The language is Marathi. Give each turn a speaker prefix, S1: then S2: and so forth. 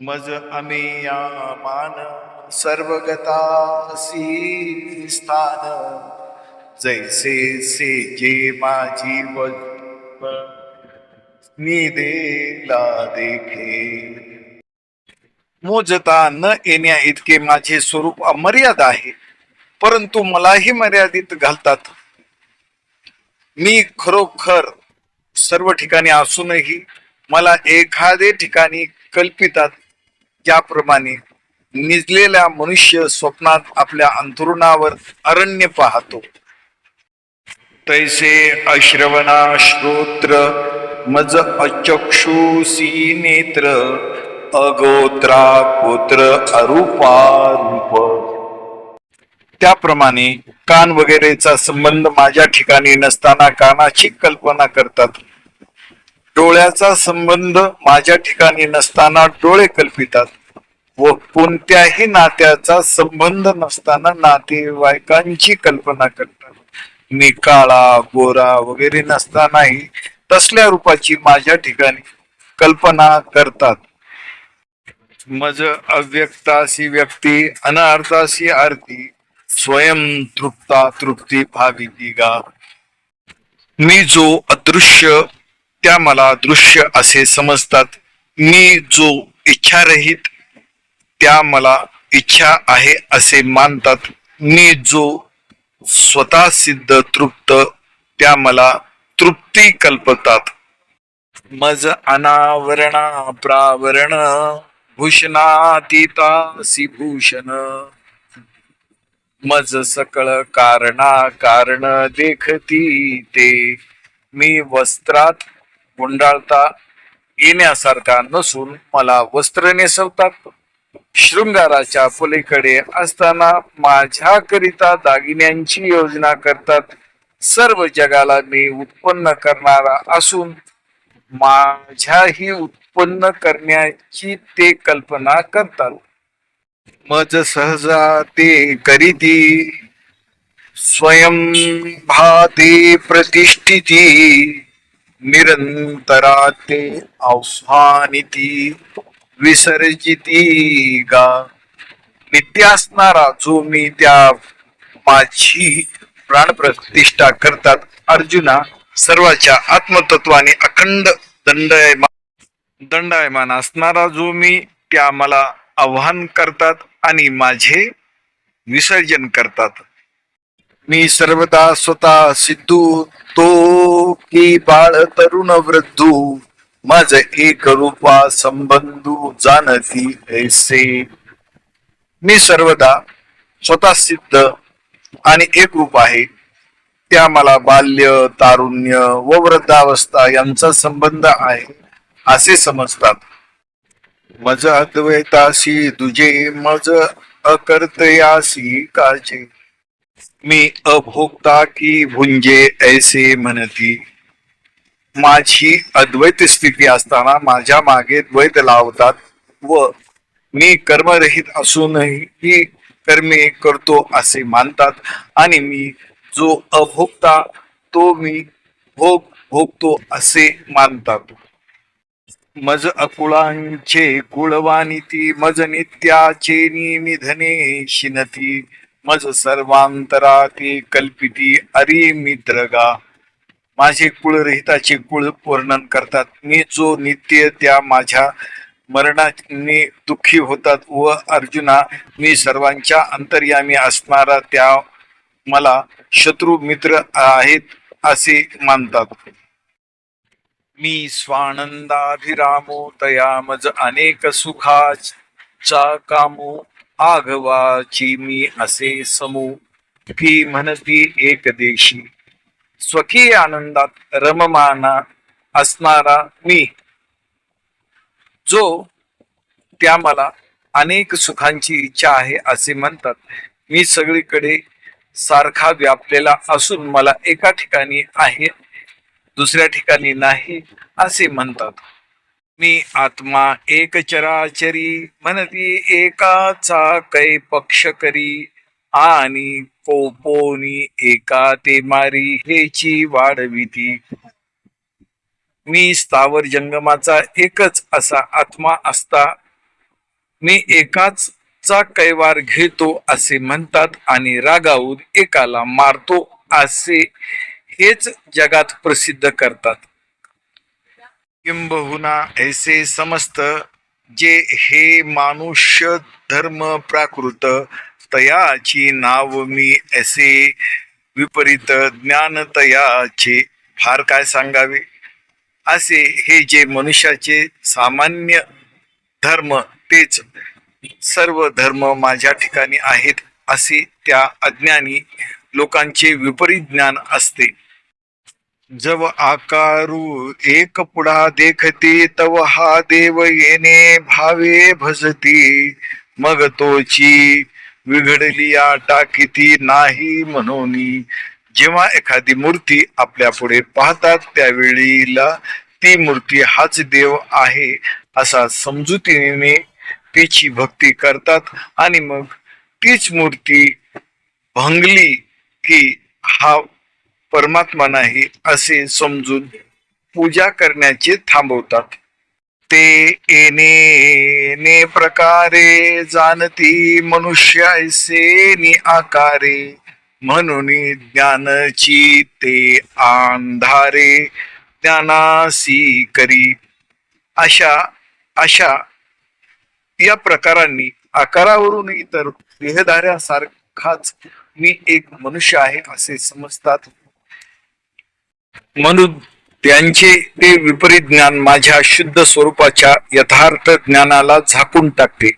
S1: मज अमेया मान सर्वगतासी स्थान जैसे से जे माझी वल्प निदेला देखे मोजता न येण्या इतके माझे स्वरूप अमर्याद आहे परंतु मलाही मर्यादित घालतात. मी खरोखर सर्व ठिकाणी असूनही मला एखादे ठिकाणी कल्पितात. ज्याप्रमाणे निजलेल्या मनुष्य स्वप्नात आपल्या अंतरुणावर अरण्य पाहतो. तैसे अश्रवणा श्रोत्र मज अचक्षुषी नेत्र अगोत्रा गोत्र अरूपा रूप. त्याप्रमाणे कान वगैरेचा संबंध माझ्या ठिकाणी नसताना कानाची कल्पना करतात. डोळ्याचा संबंध माझ्या ठिकाणी नसताना डोळे कल्पितात व कोणत्याही नात्याचा संबंध नसताना नातेवाईकांची कल्पना करतात. मी काळा गोरा वगैरे नसतानाही तसल्या रूपाची माझ्या ठिकाणी कल्पना करतात. मज अव्यक्तासी व्यक्ती अनार्थासी आरती स्वयं तृप्ता तृप्ती भावी गा मी जो अदृश्य त्या मला दृश्य असे समजतात. मी जो इच्छारहित त्या मला इच्छा आहे असे मानतात. मी जो स्वतः सिद्ध तृप्त त्या मला तृप्ती कल्पतात. मज अनावरणा प्रावरण भूषणातीतासी भूषण. मज सकळ कारणा कारण देखती ते. मी वस्त्रात गुंडाळता येण्यासारखा नसून मला वस्त्र नेसवतात. शृंगाराच्या पलीकडे असताना माझ्याकरिता दागिन्यांची योजना करतात. सर्व जगाला मी उत्पन्न करणारा असून माझ्याही उत्पन्न करण्याची ते कल्पना करतात. मज सहजा ते करीती स्वयं भाते प्रतिष्ठिती. निरंतरा ते आव्हानिती विसर्जिती गा. नित्य असणारा जो मी त्या माझी प्राणप्रतिष्ठा करतात अर्जुना सर्वाच्या आत्मतत्वाने अखंड दंडयमान दंडायमान असणारा जो मी त्या मला आव्हान करतात आणि माझे विसर्जन करतात. मी सर्वदा स्वतः सिद्धू तो की बाळ तरुण वृद्धू माझ एक रूपा संबंधू जाणती ऐसे. मी सर्वदा स्वतः सिद्ध आणि एक रूप आहे. त्या मला बाल्य तारुण्य व वृद्धावस्था यांचा संबंध आहे असे समजतात. मज अद्वैताशी तुझे मज अकर्तयासी काळजी मी अभोक्ता की भुंजे ऐसे म्हणती. माझी अद्वैत स्थिती असताना माझ्या मागे द्वैत लावतात व मी कर्मरहित असूनही कर्मे करतो असे मानतात आणि मी जो अभोक्ता तो मी भोग भोगतो असे मानतात. मज अकुळांचे कुळवानिती मज नित्याचे निधने शिनती. मज सर्वांतरा ते कल्पिती अरे मित्रगा. माझे कुळरहिताचे कुळ वर्णन करतात. मी जो नित्य त्या माझ्या मरणाने दुःखी होतात व अर्जुना मी सर्वांच्या अंतर्यामी असणारा त्या मला शत्रू मित्र आहेत असे मानतात. मी स्वानंदाभिरामो तया मज अनेक सुखाचा कामो आघवाची मी असे समू की म्हणती एक देशी स्वकीय आनंदात रममाना असणारा मी जो त्या मला अनेक सुखांची इच्छा आहे असे म्हणतात. मी सगळीकडे सारखा व्यापलेला असून मला एका ठिकाणी आहे दुसऱ्या ठिकाणी नाही असे म्हणतात. मी आत्मा एक चराचरी म्हणती एकाचा कै पक्ष करी. आणि कोपोनी एका ते मारी हेची वाढविती मी स्थावर जंगमाचा एकच असा आत्मा असता. मी एकाच चा कैवार घेतो असे म्हणतात आणि रागावून एकाला मारतो असे हेच जगात प्रसिद्ध करतात. किंबहुना ऐसे समस्त जे हे मानुष्य धर्म प्राकृत तयाची नाव मी ऐसे विपरीत ज्ञान तयाचे फार काय सांगावे? असे हे जे मनुष्याचे सामान्य धर्म तेच सर्व धर्म माझ्या ठिकाणी आहेत असे त्या अज्ञानी लोकांचे विपरीत ज्ञान असते. जव आकारू एक पुढा देखते तव हा देव येणे भावे भजती. मग तोची विघडली टाकीती नाही म्हणून. जेव्हा एखादी मूर्ती आपल्या पुढे पाहतात त्यावेळीला ती मूर्ती हाच देव आहे असा समजुतीने तिची भक्ती करतात. आणि मग तीच मूर्ती भंगली की हा परमात्मा नाही असे समजून पूजा करण्याचे थांबवतात. ते येणे ने प्रकारे जाणती मनुष्य ऐसे नि आकारे. म्हणून ज्ञानची ते अंधारे ज्ञानासी करी. अशा अशा या प्रकारांनी आकारावरून इतर देहधाऱ्यासारखाच मी एक मनुष्य आहे असे समजतात. म्हणून त्यांचे ते विपरीत ज्ञान माझ्या शुद्ध स्वरूपाच्या यथार्थ ज्ञानाला झाकून टाकते.